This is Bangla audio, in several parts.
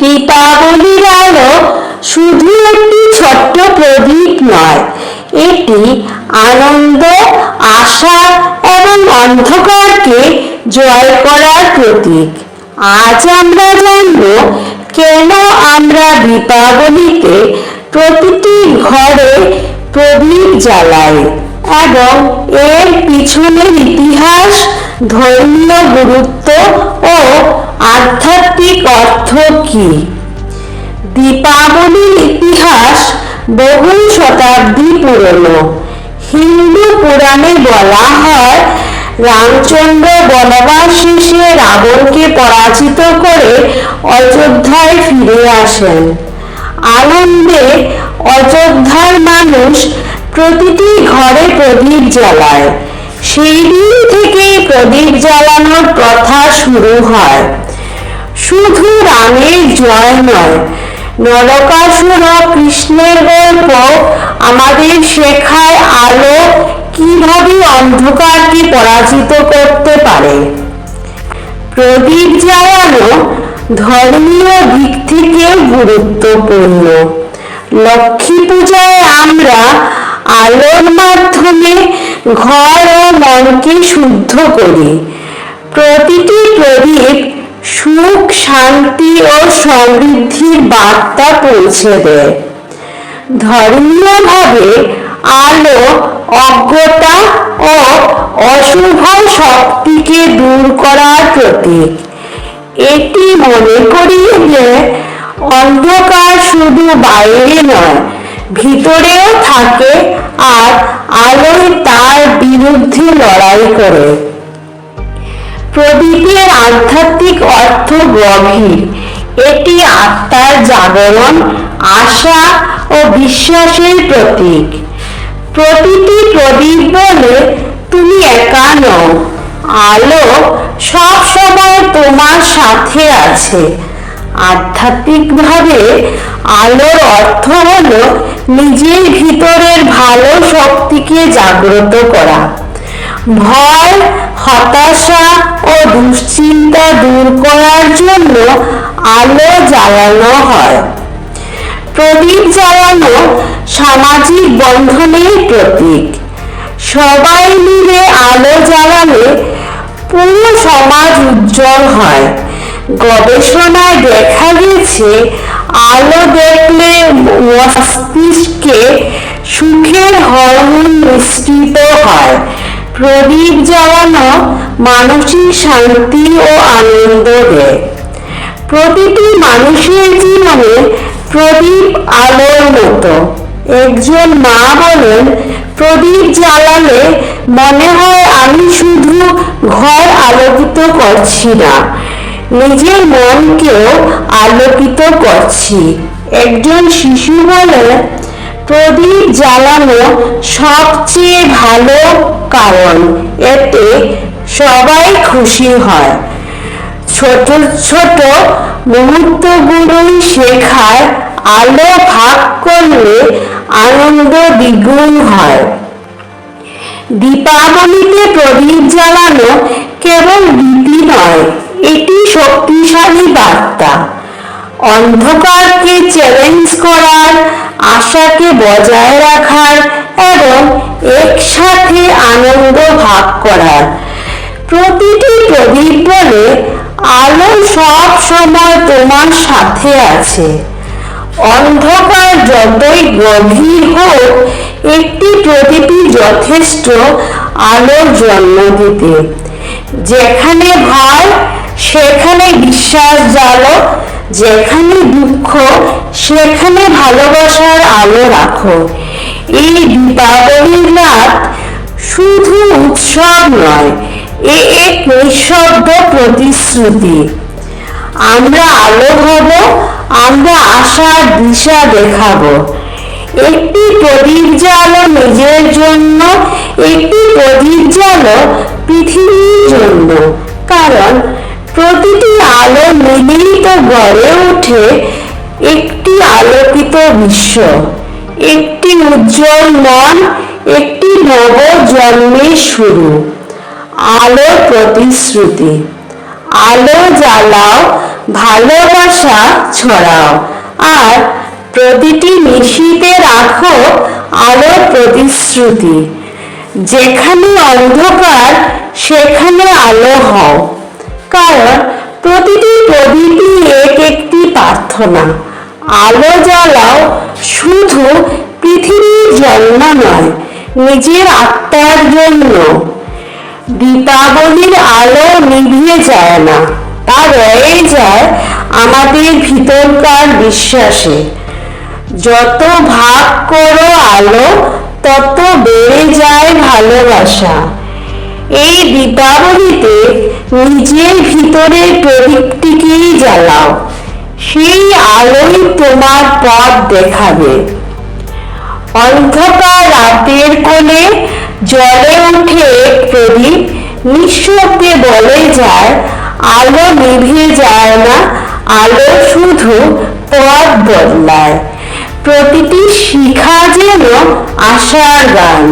দীপাবলির আলো শুধু একটি ছোট্ট প্রদীপ নয়, এটি আনন্দ, আশা এবং অন্ধকারকে জয় করার প্রতীক। আজ আমরা জানব, কেন আমরা দীপাবলিতে প্রতিটি ঘরে প্রদীপ জ্বালাই এবং এর পিছনের ইতিহাস ধর্মীয় গুরুত্ব ও আধ্যাত্মিক অর্থ কি? দীপাবলির ইতিহাস বহু শতাব্দী পুরনো। হিন্দু পুরাণে বলা হয়, রামচন্দ্র বনবাস শেষে রাবণকে পরাজিত করে অযোধ্যায় ফিরে আসেন। আনন্দে অযোধ্যার মানুষ প্রতিটি ঘরে প্রদীপ জ্বালায়। সেই দিন থেকেই প্রদীপ জ্বালানোর প্রথা শুরু হয়। শুধু রামের জয় নয়। নরকাসুর কৃষ্ণের গল্প আমাদের শেখায় আলো, কীভাবে অন্ধকারকে পরাজিত করতে পারে। প্রদীপ জ্বালানো ধর্মীয় দিক থেকেও গুরুত্বপূর্ণ। লক্ষ্মী পূজায় আমরা আলোর মাধ্যমে ঘর ও মনকে শুদ্ধ করি। প্রতিটি প্রদীপ সুখ, শান্তি ও সমৃদ্ধির বার্তা পৌঁছে দেয়। ধর্মীয়ভাবে আলো, অজ্ঞতা ও অশুভ শক্তিকে দূর করার প্রতীক। এটি মনে করিয়ে যে অন্ধকার শুধু বাইরে নয়, ভিতরেও থাকে আর আলোয় তার বিরুদ্ধে লড়াই করে। প্রদীপের আধ্যাত্মিক অর্থ গভীর। এটি আত্মার জাগরণ, আশা ও বিশ্বাসের প্রতীক। প্রতিটি প্রদীপ বলে, তুমি একা নও। আলো সব সময় তোমার সাথে আছে। আধ্যাত্মিকভাবে আলোর অর্থ হলো নিজের ভিতরের ভালো শক্তিকে জাগ্রত করা। ভয় হতাশা ও দুশ্চিন্তা দূর করার জন্য আলো জ্বালানো হয়। প্রদীপ জ্বালানো সামাজিক বন্ধনের প্রতীক। সবাই মিলে আলো জ্বালালে পুরো সমাজ উজ্জ্বল হয়। গবেষণায় দেখা গেছে, আলো দেখলে মস্তিষ্কে সুখের হরমোন নিঃসৃত হয়। প্রদীপ জ্বালানো মানসিক শান্তি ও আনন্দ দেয়। প্রতিটি মানুষের জীবনে প্রদীপ আলোর মতো। একজন মা বলেন, প্রদীপ জ্বালালে মনে হয় আমি শুধু ঘর আলোকিত করছি না, নিজের মনকেও আলোকিত করছি। একজন শিশু বলে প্রদীপ জ্বালানো সবচেয়ে ভালো কারণ এতে সবাই খুশি হয়। ছোট ছোট মুহূর্তগুলোই শেখায় আলো ভাগ করলে আনন্দ দ্বিগুণ হয়। দীপাবলিতে প্রদীপ জ্বালানো কেবল রীতি নয়, এটি শক্তিশালী বার্তা। অন্ধকারকে চ্যালেঞ্জ করার আশাকে বজায় রাখার এবং একসাথে আনন্দ ভাগ করার। প্রতিটি প্রদীপ বলে, আলো সব সময় তোমার সাথে আছে। অন্ধকার যতই গভীর হোক, একটি প্রদীপই যথেষ্ট আলোর জন্ম দিতে। যেখানে ভয়, সেখানে বিশ্বাস জালো, যেখানে দুঃখ সেখানে ভালোবাসার আলো রাখো। এই দীপাবলির রাত শুধু উৎসব নয়, এ এক নিঃশব্দ প্রতিশ্রুতি। আমরা আলো হব আমরা আশার দিশা দেখাবো। একটি প্রদীপ জালো নিজের জন্য, একটি প্রদীপ জালো পৃথিবীর জন্য। কারণ প্রতিটি আলো মিলেই তো গড়ে ওঠে আলোকিত বিশ্ব। একটি উজ্জ্বল মন, একটি নব জন্মের শুরু। আলোর প্রতিশ্রুতি। আলো জ্বালাও, ভালোবাসা ছড়াও। আর প্রতিটি নিশিতে রাখো আলোর প্রতিশ্রুতি। যেখানে অন্ধকার, সেখানে আলো হও। কারণ প্রতিটি প্রদীপই এক একটি প্রার্থনা। আলো জ্বালাও, শুধু পৃথিবীর জন্য নয়, নিজের আত্মার জন্য। দীপাবলির আলো নিভিয়ে যায় না, তা রয়ে যায় আমাদের ভিতরকার বিশ্বাসে। যত ভাগ করো আলো, তত বেড়ে যায় ভালোবাসা। এই দীপাবলিতে নিজের ভিতরের প্রদীপটিকেই জ্বালাও। আলোই তোমার পথ দেখাবে। অন্ধকার রাতের কোণে জলে উঠে প্রদীপ নিঃশব্দে বলে যায় আলো নিভে যায় না, আলো শুধু পথ বদলায়। প্রতিটি শিখা যেন আশার গান,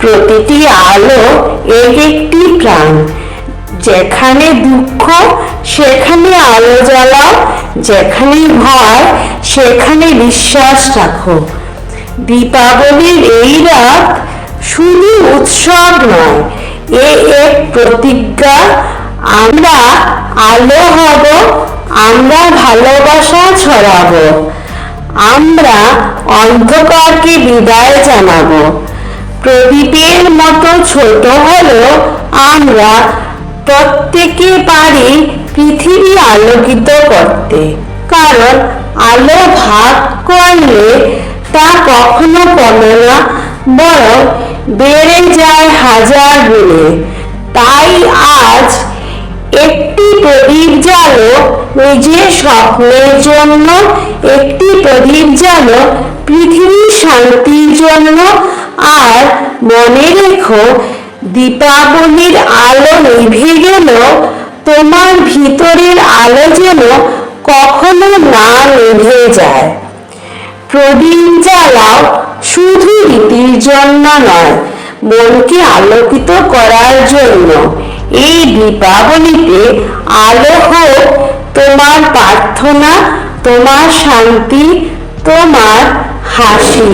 প্রতিটি আলো এক একটি প্রাণ। যেখানে দুঃখ সেখানে আলো জ্বালাও যেখানে ভয়, সেখানে বিশ্বাস রাখো। দীপাবলির এই রাত শুধু উৎসব নয়, এ এক প্রতিজ্ঞা। আমরা আলো হব, আমরা ভালোবাসা ছড়াবো, আমরা অন্ধকারকে বিদায় জানাব। প্রদীপের মতো ছোট হলেও আমরা প্রত্যেকে পারি পৃথিবী আলোকিত করতে। কারণ আলো ভাগ করলে তা কখনো কমে না, বরং বেড়ে যায় হাজার গুণে। তাই আজ একটি প্রদীপ জালো নিজের স্বপ্নের জন্য, একটি প্রদীপ জালো পৃথিবীর শান্তির জন্য। আর মনে রেখো, দীপাবলির আলো নিভে গেল ভিতরের আলো যেন কখনো না নিভে যায়। প্রবীণ জ্বালাও শুধু রীতির জন্য নয়, মনকে আলোকিত করার জন্য। এই দীপাবলিতে আলো হোক, তোমার প্রার্থনা, তোমার শান্তি, তোমার হাসি।